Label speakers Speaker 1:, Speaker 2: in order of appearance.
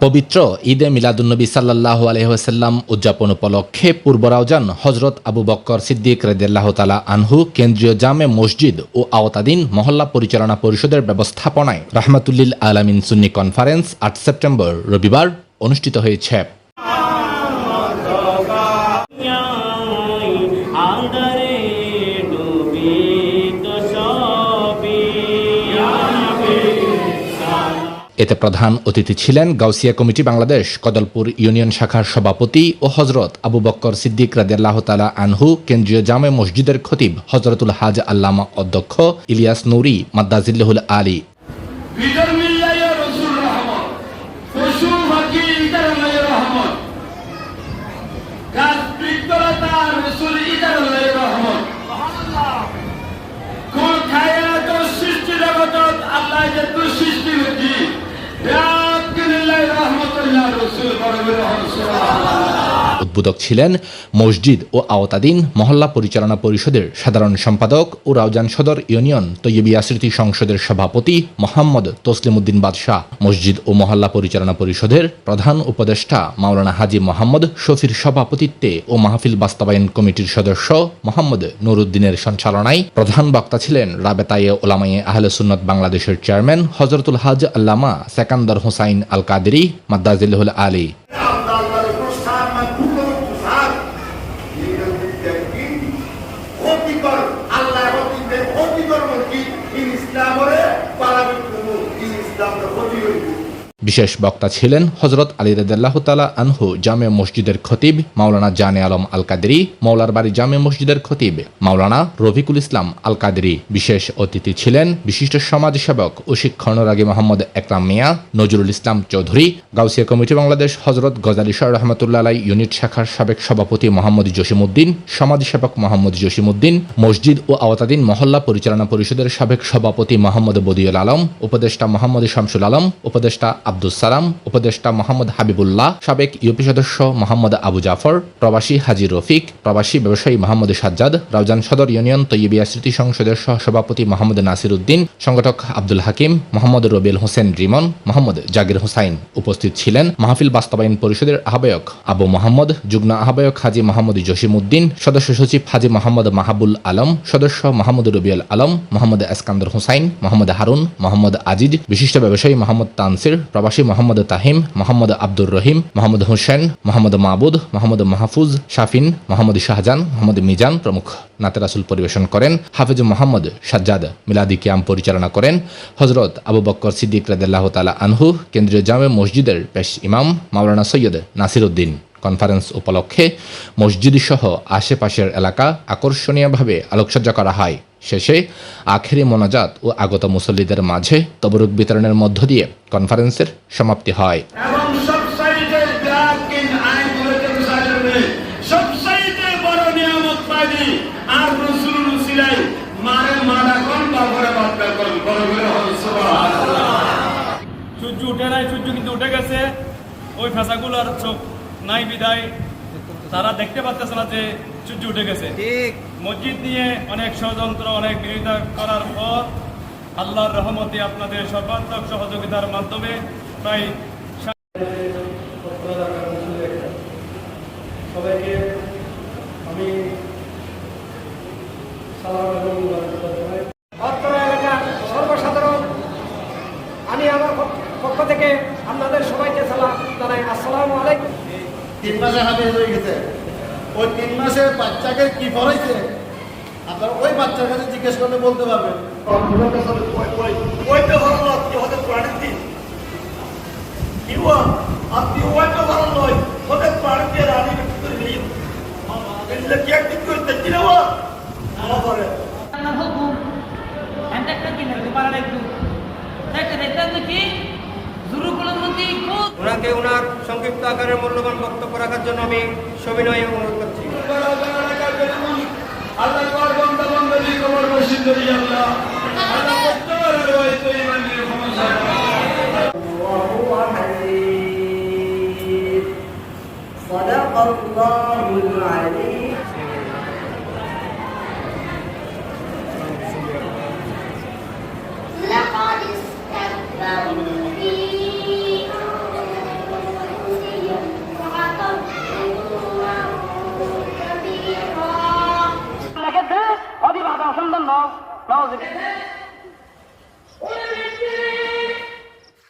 Speaker 1: পবিত্র ঈদে মিলাদুন্নবী সাল্লাহ আলহ্লাম উদযাপন উপলক্ষে পূর্ব রাউজান হজরত আবু বক্কর সিদ্দিক রেদিয়াল্লাহ তালা আনহু কেন্দ্রীয় জামে মসজিদ ও আওতাদিন মহল্লা পরিচালনা পরিষদের ব্যবস্থাপনায় রাহমাতুল্লিল আলামিন সুন্নি কনফারেন্স আট সেপ্টেম্বর রবিবার অনুষ্ঠিত হয়েছে। এতে প্রধান অতিথি ছিলেন গাউসিয়া কমিটি বাংলাদেশ, কদলপুর ইউনিয়ন শাখার সভাপতি ও হজরত আবু বক্কর সিদ্দিক রাদিয়াল্লাহ তালা আনহু, কেন্দ্রীয় জামে মসজিদের খতিব হজরতুল হাজ আল্লামা অধ্যক্ষ ইলিয়াস নৌরি, মাদ্দাজিল্লাহুল আলী। উদ্বোধক ছিলেন মসজিদ ও আওতাদিন মহল্লা পরিচালনা পরিষদের সাধারণ সম্পাদক ও রাউজান সদর ইউনিয়ন তৈয়বিয়া স্মৃতি সংসদের সভাপতি মোহাম্মদ তসলিম উদ্দিন বাদশাহ, মসজিদ ও মহল্লা পরিচালনা পরিষদের প্রধান উপদেষ্টা মাওলানা হাজি মোহাম্মদ শফির সভাপতিত্বে ও মাহফিল বাস্তবায়ন কমিটির সদস্য মোহাম্মদ নুরুদ্দিনের সঞ্চালনায় প্রধান বক্তা ছিলেন রাবেতায়ে ওলামায়ে আহলে সুন্নত বাংলাদেশের চেয়ারম্যান হজরতুল হাজ আল্লামা সেকান্দর হোসাইন আল কাদেরি মাদ্দাজিল্লাহুল আলী। বিশেষ বক্তা ছিলেন হজরত আলী রদাল্লাহ তালা আনহু, জামে মসজিদের খতিব মাওলানা জানে আলম আল কাদেরি বাড়ি জামে মসজিদের খতিব মাওলানা রফিকুল ইসলাম আল বিশেষ অতিথি ছিলেন বিশিষ্ট সমাজসেবক ও শিক্ষণরাগী মোহাম্মদ একরাম মিয়া, নজরুল ইসলাম চৌধুরী, গাউসিয়া কমিটি বাংলাদেশ হজরত গজালি শাহ রহমতুল্লাহ আলাই ইউনিট শাখার সাবেক সভাপতি মোহাম্মদ জসিমউদ্দিন, সমাজসেবক মোহাম্মদ জসিমউদ্দিন, মসজিদ ও আওতাদিন মহল্লা পরিচালনা পরিষদের সাবেক সভাপতি মোহাম্মদ বদিউল আলম, উপদেষ্টা মোহাম্মদ শামসুল আলম, উপদেষ্টা আব্দুল সালাম, উপদেষ্টা মোহাম্মদ হাবিবুল্লাহ, সাবেক ইউপি সদস্য মোহাম্মদ আবু জাফর, প্রবাসী হাজি রফিক, প্রবাসী ব্যবসায়ী মোহাম্মদ সাজ্জাদ, রাউজান সদর ইউনিয়ন তৈয়বিয়া স্মৃতি সংসদের সহ সভাপতি মোহাম্মদ নাসির উদ্দিন, সংগঠক আব্দুল হাকিম, মোহাম্মদ রবিউল হোসেন রিমন, মোহাম্মদ জাগির হোসাইন উপস্থিত ছিলেন। মাহফিল বাস্তবায়ন পরিষদের আহ্বায়ক আবু মোহাম্মদ, যুগ্ম আহ্বায়ক হাজি মোহাম্মদ জসিমউদ্দিন সদস্য সচিব হাজি মোহাম্মদ মাহাবুল আলম, সদস্য মোহাম্মদ রবিউল আলম, মোহাম্মদ এসকান্দর হোসাইন, মোহাম্মদ হারুন, মোহাম্মদ আজিজ, বিশিষ্ট ব্যবসায়ী মোহাম্মদ তানসির, প্রবাসী মোহাম্মদ তাহিম, মোহাম্মদ আব্দুর রহিম, মোহাম্মদ হোসেন, মোহাম্মদ মাহবুদ মোহাম্মদ মাহফুজ, শাফিন, মোহাম্মদ শাহজান মোহাম্মদ মিজান প্রমুখ নাতে রাসুল পরিবেশন করেন। হাফিজ মোহাম্মদ সাজ্জাদ মিলাদি কিয়াম পরিচালনা করেন। হজরত আবু বক্কর সিদ্দিক রাদিল্লাহ তালা আনহু, কেন্দ্রীয় জামে মসজিদের পেশ ইমাম মাওলানা সৈয়দ নাসির উদ্দিন কনফারেন্স উপলক্ষে মসজিদ সহ আশেপাশের এলাকা আকর্ষণীয়ভাবে আলোকসজ্জা করা হয়। শেষে আখেরি মোনাজাত ও আগত মুসল্লিদের মাঝে তবরুক বিতরণের মধ্য দিয়ে কনফারেন্সের সমাপ্তি হয়।
Speaker 2: সবসাইতে গ্রাহকিন আইনগুলোতে বুঝাইল নেই বড় নিয়ামত পাইনি আর রসুল সিলাই মারে মারা কোন বাবরে বাপ্পা কোন বড় করে হল
Speaker 3: সূর্য উঠে নাই সূর্য কিন্তু উঠে গেছে। ওই ফেসাগুলোর চোখ নাই বিদায়। তারা দেখতে পাচ্ছে না যে সূর্য উঠে গেছে। ঠিক। মসজিদ নিয়ে অনেক ষড়যন্ত্র অনেক বিরোধিতা করার পর আল্লাহর রহমতে আপনাদের সর্বাত্মক সহযোগিতার মাধ্যমে প্রায়
Speaker 4: তিন মাসে হাতে হয়ে গেছে। ওই তিন মাসে বাচ্চাকে কি পড়াইছে? আপনারা ওই বাচ্চার কাছে জিজ্ঞেস করলে বলতে পারবেন ওইটা ভালো না হতে প্রাণের দিন কি হওয়া আপনি ওইটা ভালো নয় হতে প্রাণের দিয়ে কি করতে আমার
Speaker 5: ওনাকে ওনার সংক্ষিপ্ত আকারের মূল্যবান বক্তব্য রাখার জন্য আমি সবিনয় অনুরোধ করছি।
Speaker 2: আল্লাহ কর বন্ধ
Speaker 6: অসন্তান নও নও